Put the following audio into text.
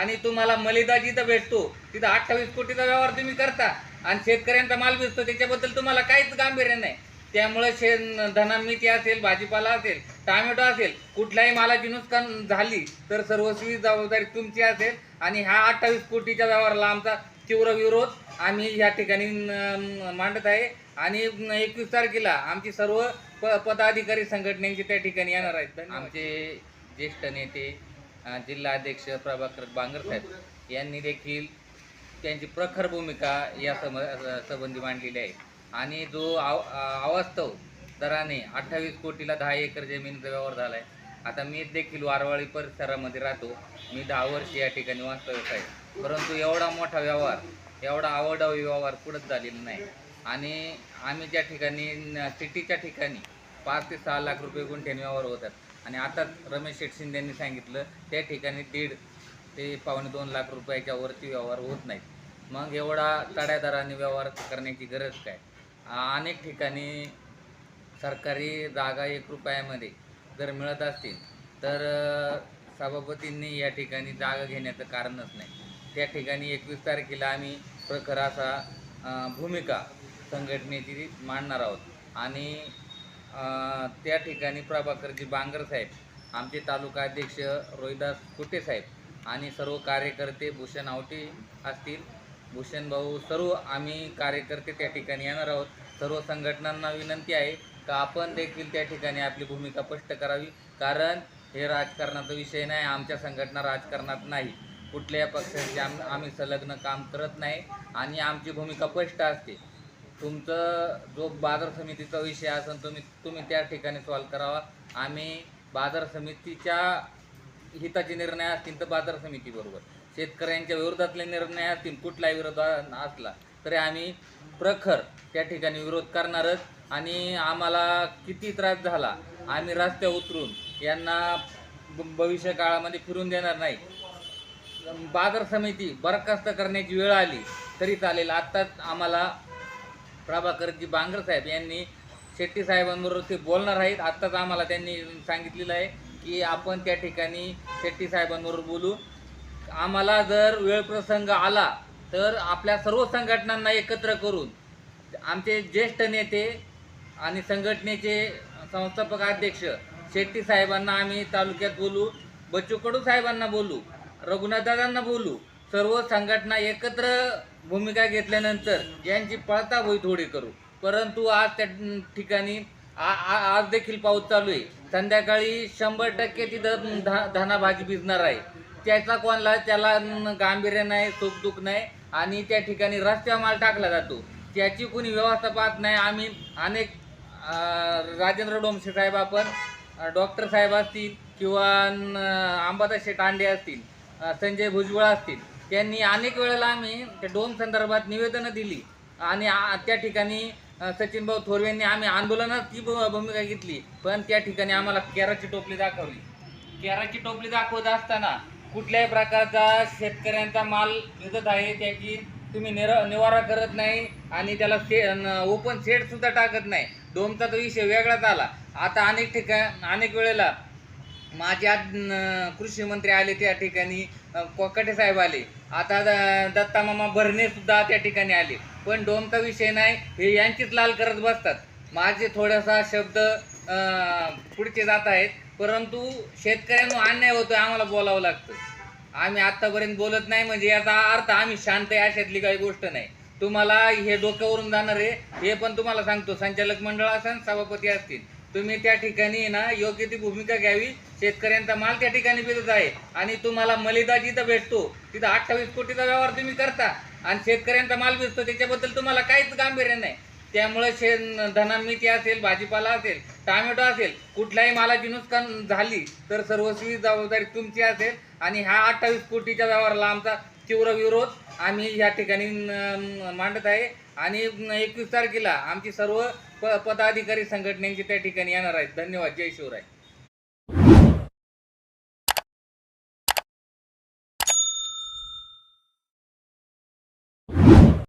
आणि तुम्हाला मलिदा जिथं भेटतो. तिथं अठ्ठावीस कोटीचा व्यवहार तुम्ही करता आणि शेतकऱ्यांचा माल भेटतो त्याच्याबद्दल तुम्हाला काहीच गांभीर्य नाही. त्यामुळे शेण धनामिती असेल भाजीपाला असेल टामॅटो असेल कुठल्याही मालाची नुकसान झाली तर सर्वस्वी जबाबदारी तुमची असेल. आणि ह्या अठ्ठावीस कोटीच्या व्यवहाराला आमचा तीव्र विरोध आम्ही या ठिकाणी मांडत आहे. आणि एकवीस तारखेला आमची सर्व प पदाधिकारी संघटनेची त्या ठिकाणी येणार आहेत. आमचे ज्येष्ठ नेते जिल्हाध्यक्ष प्रभाकर बांगर साहेब यांनी देखील त्यांची प्रखर भूमिका या सम संबंधी मांडलेली आहे. आणि जो आव अवास्तव दराने अठ्ठावीस कोटीला दहा एकर जमिनीचा व्यवहार झाला आहे आता मी देखील वारवाळी परिसरामध्ये राहतो. मी दहा वर्ष या ठिकाणी वास्तव्य आहे. परंतु एवढा मोठा व्यवहार एवढा आवडावी व्यवहार पुढंच झालेला नाही. आणि आम्ही ज्या ठिकाणी सिटीच्या ठिकाणी पाच ते सहा लाख रुपये गुंठ्याने व्यवहार होतात आणि आता रमेश शेठ शिंदे यांनी सांगितलं त्या ठिकाणी दीड ते पावणे दोन लाख रुपयाच्या वरती व्यवहार होत नाहीत. मग एवढा तड्या दराने व्यवहार करण्याची गरज काय? अनेक ठिकाणी सरकारी जागा एक रुपयामध्ये जर मिळत असतील तर सभापतींनी या ठिकाणी जागा घेण्याचं कारणच नाही. त्या ठिकाणी एकवीस तारखेला आम्ही प्रखर असा भूमिका संघटनेची मांडणार आहोत. आणि त्या ठिकाणी प्रभाकरजी बांगर साहेब आमचे तालुका अध्यक्ष रोहिदास कुटे साहेब आणि सर्व कार्यकर्ते भूषण आवटे असतील. भूषण भाऊ सर्व आम्ही कार्यकर्ते त्या ठिकाणी येणार आहोत. सर्व संघटनांना विनंती आहे का आपण देखील त्या ठिकाणी आपली भूमिका स्पष्ट करावी? कारण हे राजकारणाचा विषय नाही आमच्या संघटना राजकारणात नाही. कुठल्याही पक्षाचे आम आम्ही संलग्न काम करत नाही आणि आमची भूमिका स्पष्ट असते. तुमचं जो बाजार समितीचा विषय असेल तुम्ही तुम्ही त्या ठिकाणी सॉल्व करावा. आम्ही बाजार समितीच्या हिताचे निर्णय असतील तर बाजार समितीबरोबर शेतकऱ्यांच्या विरोधातले निर्णय असतील कुठलाही विरोध असला तरी आम्ही प्रखर त्या ठिकाणी विरोध करणारच. आणि आम्हाला किती त्रास झाला आम्ही रस्त्या उतरून यांना ब- भविष्य काळामध्ये फिरून देणार नाही. बाजार समिती बरखास्त करण्याची वेळ आली तरी चालेल. आत्ताच आम्हाला प्रभाकरजी बांगर साहेब यांनी शेट्टी साहेबांबरोबर ते बोलणार आहेत. आत्ताच आम्हाला त्यांनी सांगितलेलं आहे की आपण त्या ठिकाणी शेट्टी साहेबांबरोबर बोलू. आम्हाला जर वेळ प्रसंग आला तर आपल्या सर्व संघटनांना एकत्र करून आमचे ज्येष्ठ नेते आणि संघटनेचे संस्थापक अध्यक्ष शेट्टी साहेबांना आम्ही तालुक्यात बोलू बच्चू कडू साहेबांना बोलू रघुनाथदादांना बोलू सर्व संघटना एकत्र भूमिका घेतल्यानंतर यांची पळताभोई थोडी करू. परंतु आज त्या ठिकाणी आ- आज देखील पाऊस चालू आहे. संध्याकाळी शंभर टक्के तिथं धा धनाभागी भिजणार आहे. त्याचा कोणाला त्याला गांभीर्य नाही सुखदुःख नाही आणि त्या ठिकाणी रस्त्यावर माल टाकला जातो. त्याची कोणी व्यवस्था पाहत नाही आम्ही अनेक राजेंद्र डोमसे साहेब आपण डॉक्टर साहेब असतील किंवा अंबादास शेटांडे असतील संजय भुजबळ असतील त्यांनी अनेक वेळेला आम्ही त्या डोम संदर्भात निवेदनं दिली. आणि त्या ठिकाणी सचिन भाऊ थोरवे यांनी आम्ही आंदोलनात ती भूमिका घेतली. पण त्या ठिकाणी आम्हाला केराची टोपली दाखवली. केराची टोपली दाखवत असताना कुठल्याही प्रकारचा शेतकऱ्यांचा माल विकत आहे त्याची तुम्ही निर निवारा करत नाही आणि त्याला शे ओपन शेडसुद्धा टाकत नाही. डोमचा तो विषय वेगळाच आला. आता अनेक ठिकाण अनेक वेळेला माझे आज कृषी मंत्री आले त्या ठिकाणी कोकाटे साहेब आले. आता द- दत्ता मामा भरणे सुद्धा त्या ठिकाणी आले. पण डोमचा विषय नाही हे यांचीच लाल करत बसतात. माझे थोडासा शब्द पुढचे जात आहेत. परंतु शेतकऱ्यांना अन्याय होतोय आम्हाला बोलावं लागतं. आम्ही आत्तापर्यंत बोलत नाही म्हणजे याचा अर्थ आम्ही शांत आहे अशातली काही गोष्ट नाही. तुम्हाला हे डोक्यावरून जाणार आहे हे पण तुम्हाला सांगतो. संचालक मंडळ असेल सभापती असतील. तुम्ही त्या ठिकाणी ना योग्य ती भूमिका घ्यावी. शेतकऱ्यांचा माल त्या ठिकाणी भेटत आहे. आणि तुम्हाला मलिदा जिथं भेटतो तिथं अठ्ठावीस कोटीचा व्यवहार तुम्ही करता. आणि शेतकऱ्यांचा माल भेटतो त्याच्याबद्दल तुम्हाला काहीच गांभीर्य नाही. त्यामुळे शे धनामिती असेल भाजीपाला असेल टामॅटो असेल कुठल्याही मालाची नुकसान झाली तर सर्वस्वी जबाबदारी तुमची असेल. आणि ह्या अठ्ठावीस कोटीच्या व्यवहाराला आमचा तीव्र विरोध आम्ही या ठिकाणी मांडत आहे. आणि एकवीस तारखेला आमची सर्व प पदाधिकारी संघटनेचे त्या ठिकाणी येणार आहेत. धन्यवाद. जय शिवराय.